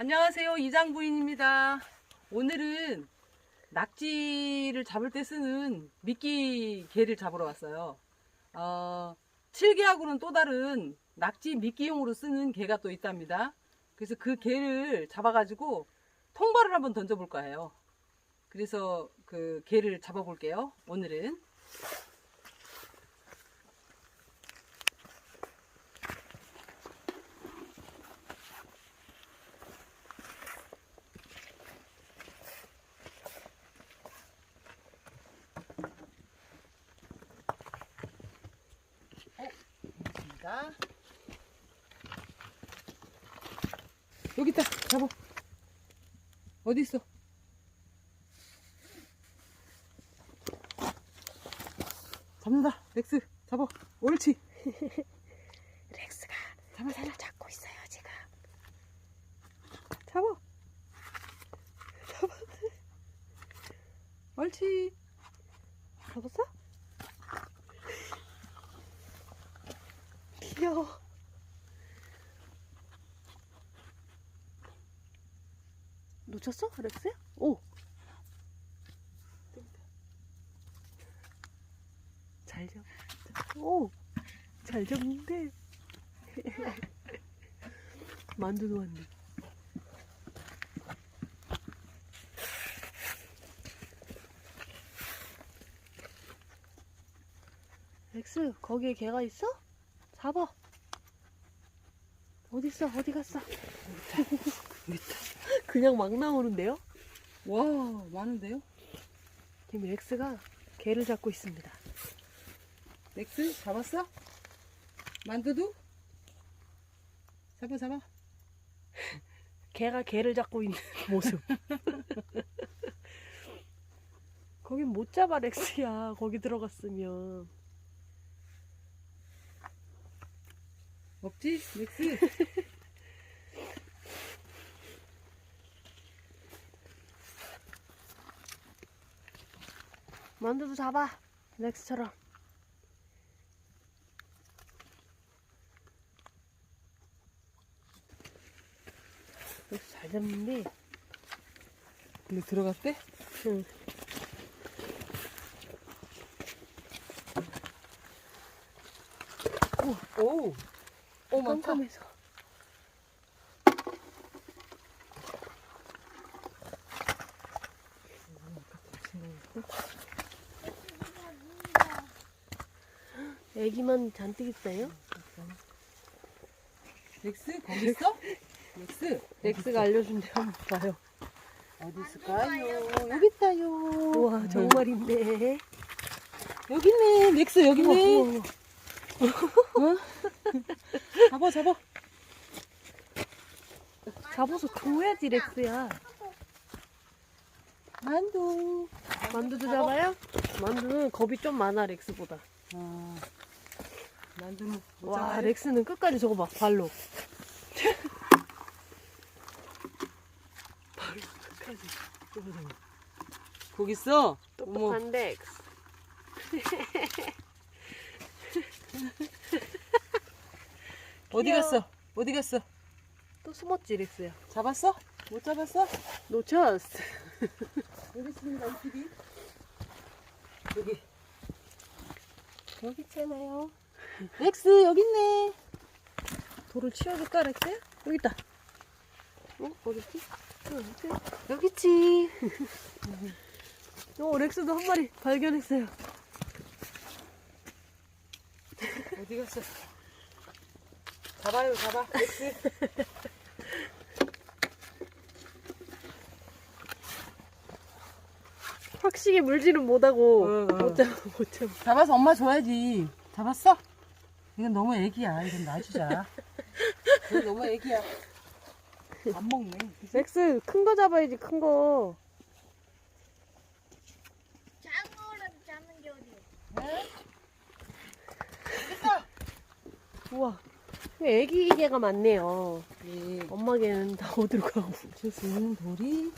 안녕하세요. 이장 부인입니다. 오늘은 낙지를 잡을 때 쓰는 미끼 개를 잡으러 왔어요. 어, 7개하고는 또 다른 낙지 미끼용으로 쓰는 개가 또 있답니다. 그래서 그 개를 잡아 가지고 통발을 한번 던져 볼까 해요. 그래서 그 개를 잡아 볼게요. 오늘은. 있습니다. 여기 있다. 잡아. 어디 있어? 잡는다. 렉스 잡아. 옳지. 렉스가 잡아 잡아. 잡고 있어요 지금. 잡아. 잡아. 옳지. 잡았어? 귀여워. 놓쳤어, 렉스야? 오. 잘 잡. 오. 잘 잡는데. 만두도 왔네. 렉스, 거기에 개가 있어? 잡아. 어디 있어? 어디 갔어? 그냥 막 나오는데요? 와 많은데요? 지금 렉스가 개를 잡고 있습니다. 렉스 잡았어? 만두도? 잡아 잡아. 개가 개를 잡고 있는 모습. 거긴 못 잡아 렉스야. 거기 들어갔으면. 없지? 렉스. 만두도 잡아. 렉스처럼. 렉스 잘 잡는데. 근데 들어갔대? 응. 오. 오 많다. 깜깜해서. 애기만 잔뜩 있어요? 렉스 거기 있어? 렉스 렉스가 알려준 데 한번 봐요. 어디 있을까요? 여기 있다요. 우와 정말 있네. 여기 있네. 렉스 여기 우와, 있네. 우와, 우와. 잡아 잡아. 잡아서 줘야지 렉스야. 만두. 만두도 잡아요? 만두는 겁이 좀 많아 렉스보다. 아, 만두는 못 와 잡아요? 렉스는 끝까지 저거 봐 발로. 발로 끝까지. 저거. 거기 있어. 어머. 똑똑한 렉스. 어디 귀여워. 갔어? 어디 갔어? 또 숨었지 렉스야. 잡았어? 못 잡았어? 놓쳤어. 여기 있습니다. 이 TV. 여기. 여기 있잖아요. 렉스 여기 있네. 돌을 치워줄까 렉스야? 여기 있다. 어? 어딨지? 어, 어디? 여기 있지. 어 렉스도 한 마리 발견했어요. 어디 갔어? 잡아요, 잡아. 렉스. 확실히 물질은 못하고 어, 어. 못 잡아 못 잡아. 잡아서 엄마 줘야지. 잡았어? 이건 너무 애기야. 이건 놔주자. 이건 너무 애기야. 안 먹네. 렉스 큰 거 잡아야지 큰 거. 장어를 잡는 게 어디야? 네? 됐다. 우와. 애기 개가 많네요. 예. 엄마 개는 다 어디로 가고. 줄수 있는 돌이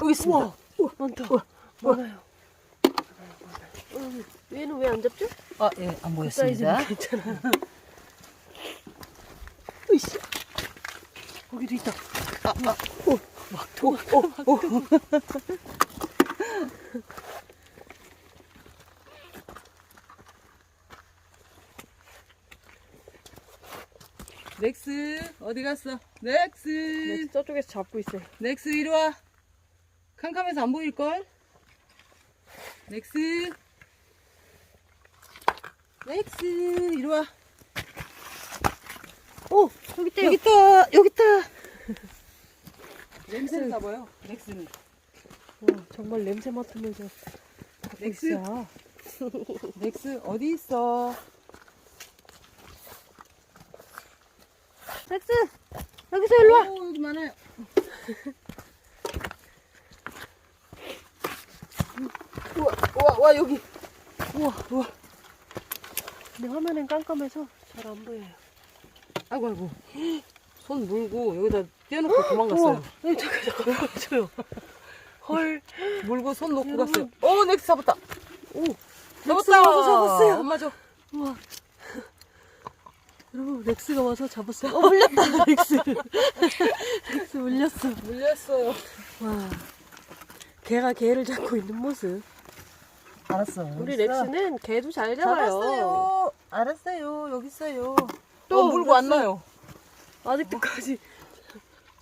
여기 있습니다. 우와. 우와 많다. 많아요. 음, 얘는 왜 안 잡죠? 아, 예, 안그 보였습니다. 괜찮아. 으이씨. 거기도 있다. 아, 아, 오, 막도, 오, 오. 넥스 어디 갔어? 넥스 네, 저쪽에서 잡고 있어요. 넥스 이리 와. 캄캄해서 안 보일 걸? 넥스 넥스 이리 와. 오, 여기 있대요. 여기 있다 여기 있다. 냄새를 잡아요. 넥스는. 와, 정말 냄새 맡으면서 넥스? 넥스 어디 있어? 렉스, 여기서 일로 와. 오, 여기 많아요. 우와, 우와, 와 여기. 우와, 우와. 근데 화면엔 깜깜해서 잘 안 보여요. 아이고 아이고. 손 물고 여기다 떼어놓고 도망갔어요. 우와, 네, 잠깐, 잠깐, 저요. 헐, 물고 손 놓고 여러분. 갔어요. 오, 넥스 잡았다. 오, 잡았다. 잡았어요. 엄마 줘. 우와. 여러분, 렉스가 와서 잡았어요. 어, 물렸다, 렉스. 렉스 물렸어. 물렸어요. 와. 개가 개를 잡고 있는 모습. 알았어. 우리 렉스는 개도 잘 잡아요. 잡았어요. 알았어요. 여기 있어요. 또또 물고 안. 나요. 아직도까지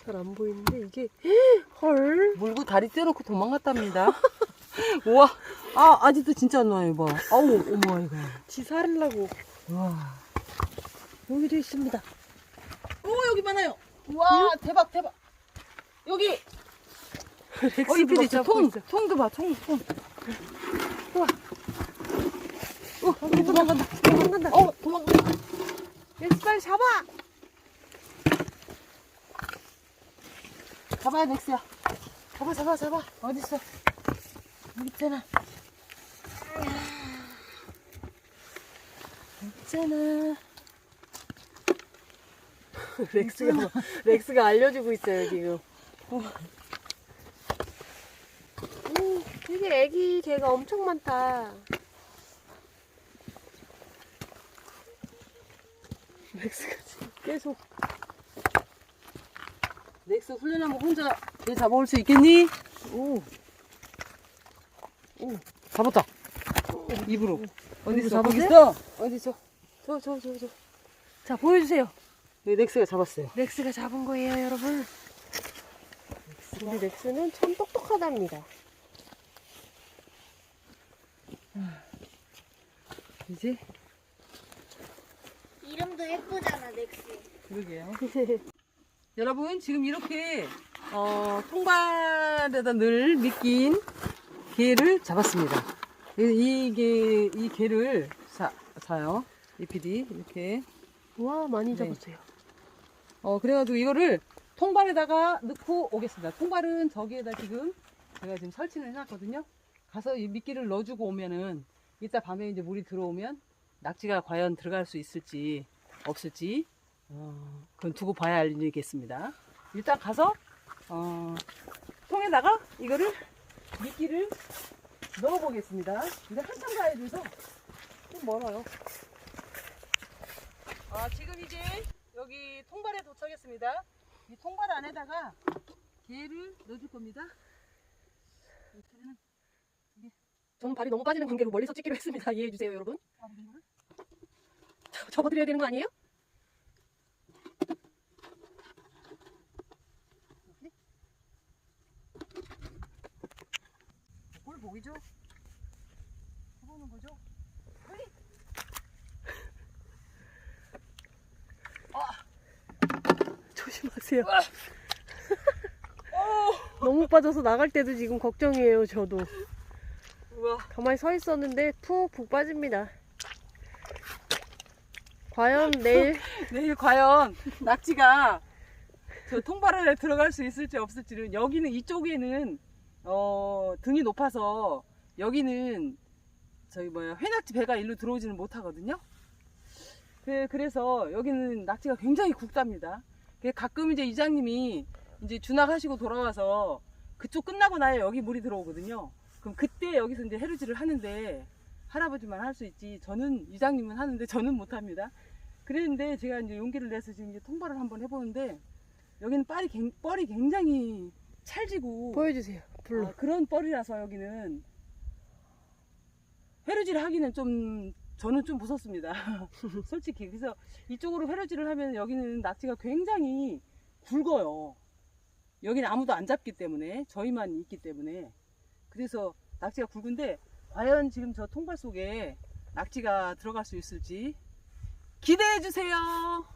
잘 안 보이는데 이게 헐. 물고 다리 떼어놓고 도망갔답니다. 우와. 아, 아직도 진짜 안 나요, 봐. 아우, 어머, 이거. 지 살으려고 우와. 여기도 있습니다. 오, 여기 많아요. 우와, 대박, 대박. 여기. 어, 저 통, 통도 봐, 통, 통. 우와. 어, 도망간다. 도망간다. 어, 도망간다. 렉스 빨리 잡아. 잡아야 넥스야. 잡아, 잡아, 잡아. 어딨어? 여기 있잖아. 여기 있잖아. 렉스가 뭐- 렉스가 알려주고 있어요 지금. 음, 되게 애기 개가 엄청 많다. 렉스가 지금 계속 넥스 훈련하면 혼자 개 잡아올 수 있겠니? 오. 오. 잡았다. 입으로. 어디 있어? 거기 잡았어요? 있어? 어디 있어? 저저 저 저. 자 보여주세요. 네, 넥스가 잡았어요. 렉스가 잡은 거예요 여러분. 우리 렉스는 참 똑똑하답니다. 이제 이름도 예쁘잖아 넥스. 그러게요. 여러분 지금 이렇게 어, 통발에다 늘 믿긴 개를 잡았습니다. 이, 개, 이 개를 사, 사요. 이 PD 이렇게. 와 많이 네. 잡았어요. 어 그래가지고 이거를 통발에다가 넣고 오겠습니다. 통발은 저기에다 지금 제가 지금 설치를 해놨거든요. 가서 이 미끼를 넣어주고 오면은 이따 밤에 이제 물이 들어오면 낙지가 과연 들어갈 수 있을지 없을지 어, 그건 두고 봐야 알리겠습니다. 일단 가서 어, 통에다가 이거를 미끼를 넣어보겠습니다. 근데 한참 가야 돼서 좀 멀어요. 아, 지금 이제 여기 통발에 도착했습니다. 이 통발 안에다가 게를 넣어줄 겁니다. 저는 발이 너무 빠지는 관계로 멀리서 찍기로 했습니다. 이해해 주세요, 여러분. 저- 접어드려야 되는 거 아니에요? 꼴 보이죠? 해보는 거죠? 조심하세요. 너무 빠져서 나갈 때도 지금 걱정이에요, 저도. 우와. 가만히 서 있었는데 푹푹 빠집니다. 과연 내일 내일 과연 낙지가 저 통발 안에 들어갈 수 있을지 없을지는 여기는 이쪽에는 어, 등이 높아서 여기는 저기 뭐야 회낙지 배가 일로 들어오지는 못하거든요. 그, 그래서 여기는 낙지가 굉장히 굵답니다. 가끔 이제 이장님이 이제 준학하시고 돌아와서 그쪽 끝나고 나야 여기 물이 들어오거든요. 그럼 그때 여기서 이제 해루질을 하는데 할아버지만 할 수 있지. 저는 이장님은 하는데 저는 못합니다. 그랬는데 제가 이제 용기를 내서 지금 이제 통발을 한번 해보는데 여기는 뻘이, 굉- 뻘이 굉장히 찰지고 보여주세요. 아, 그런 뻘이라서 여기는 회로질 하기는 좀 저는 좀 무섭습니다. 솔직히 그래서 이쪽으로 회로질을 하면 여기는 낙지가 굉장히 굵어요. 여기는 아무도 안 잡기 때문에 저희만 있기 때문에 그래서 낙지가 굵은데 과연 지금 저 통발 속에 낙지가 들어갈 수 있을지 기대해 주세요.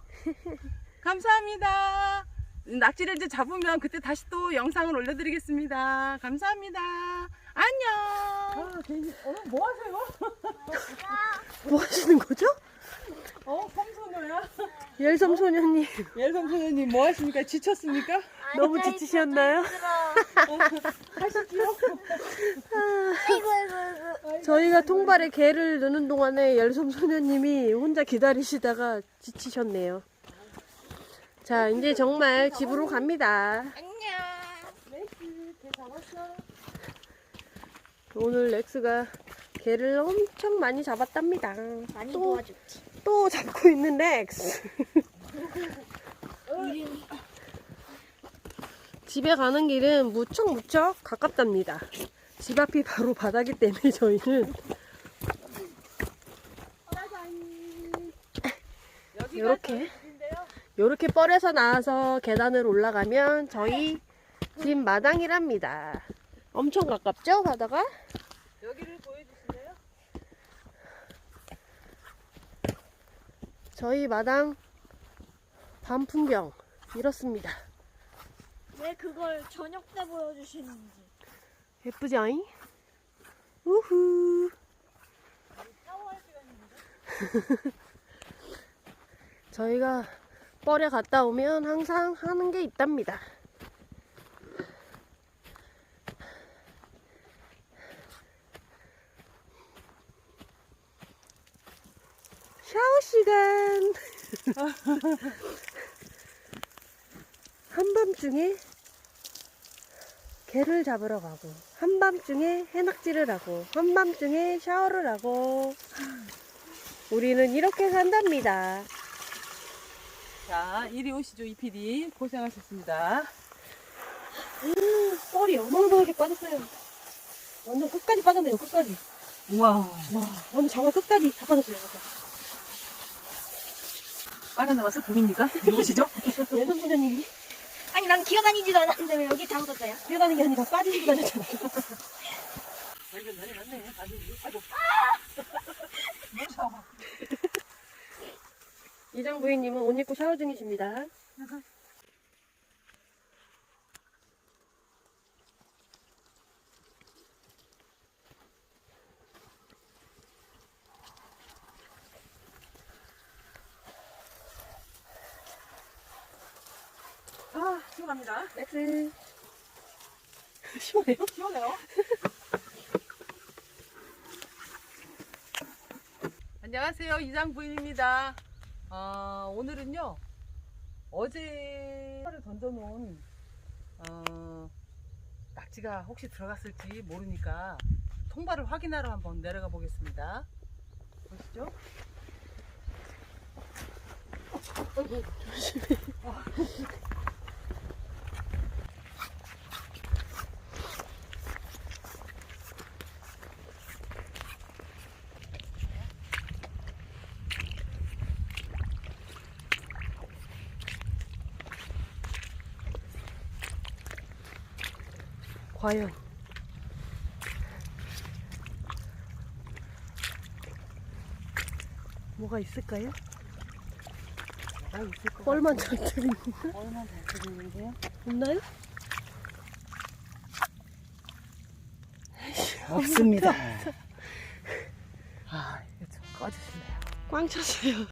감사합니다. 낙지를 이제 잡으면 그때 다시 또 영상을 올려드리겠습니다. 감사합니다. 안녕. 아, 괜히, 어, 뭐 하세요? 뭐 하시는 거죠? 어, 섬소녀야? 열섬 소녀님 예섬소녀님 뭐 하십니까? 지쳤습니까? 너무 지치셨나요? 하시지요? 아이고 아이고 아이고. 저희가 통발에 게를 넣는 동안에 열섬 소녀님이 혼자 기다리시다가 지치셨네요. 자, 이제 정말 집으로 갑니다. 안녕. 렉스, 개 잡았어. 오늘 렉스가 게를 엄청 많이 잡았답니다. 많이 또, 도와줬지. 또 잡고 있는 렉스. 집에 가는 길은 무척무척 가깝답니다. 집 앞이 바로 바다기 때문에 저희는 집인데요. 이렇게 뻘에서 나와서 계단을 올라가면 저희 집 마당이랍니다. 엄청 가깝죠, 바다가? 여기를 보여주실래요? 저희 마당 밤 풍경 이렇습니다. 왜 그걸 저녁 때 보여주시는지. 예쁘지 아잉? 우후. 샤워할 시간인데. 저희가 뻘에 갔다 오면 항상 하는 게 있답니다. 시간. 한밤중에 개를 잡으러 가고, 한밤중에 해낙지를 하고, 한밤중에 샤워를 하고, 우리는 이렇게 산답니다. 자, 이리 오시죠, 이 PD. 고생하셨습니다. 음, 뻘이 어마어마하게 빠졌어요. 완전 끝까지 빠졌네요, 끝까지. 우와. 와, 완전 장어 끝까지 다 빠졌어요. 빠져나와서 보입니까? 누구시죠? 예선 부장님이 아니 난 기어다니지도 않았는데 왜 여기 담궜어요? 뛰어다니는 게 아니라 빠지시고 다녔잖아요. 완전 난리 났네. 아주, 아이고. 이장 부인님은 옷 입고 샤워 중이십니다. 아, 시원합니다. 렉스. 시원해요? 시원해요. 안녕하세요. 이장 부인입니다. 어, 오늘은요, 어제 를 던져놓은, 어, 낙지가 혹시 들어갔을지 모르니까 통발을 확인하러 한번 내려가 보겠습니다. 보시죠. 과연. 뭐가 있을까요? 뭐가 있을 것 뻘만 잔뜩 있는 같아요. 얼마나 잘 되는데요? 있나요? 없습니다. 아, 이거 좀 꺼주실래요? 꽝 찼어요.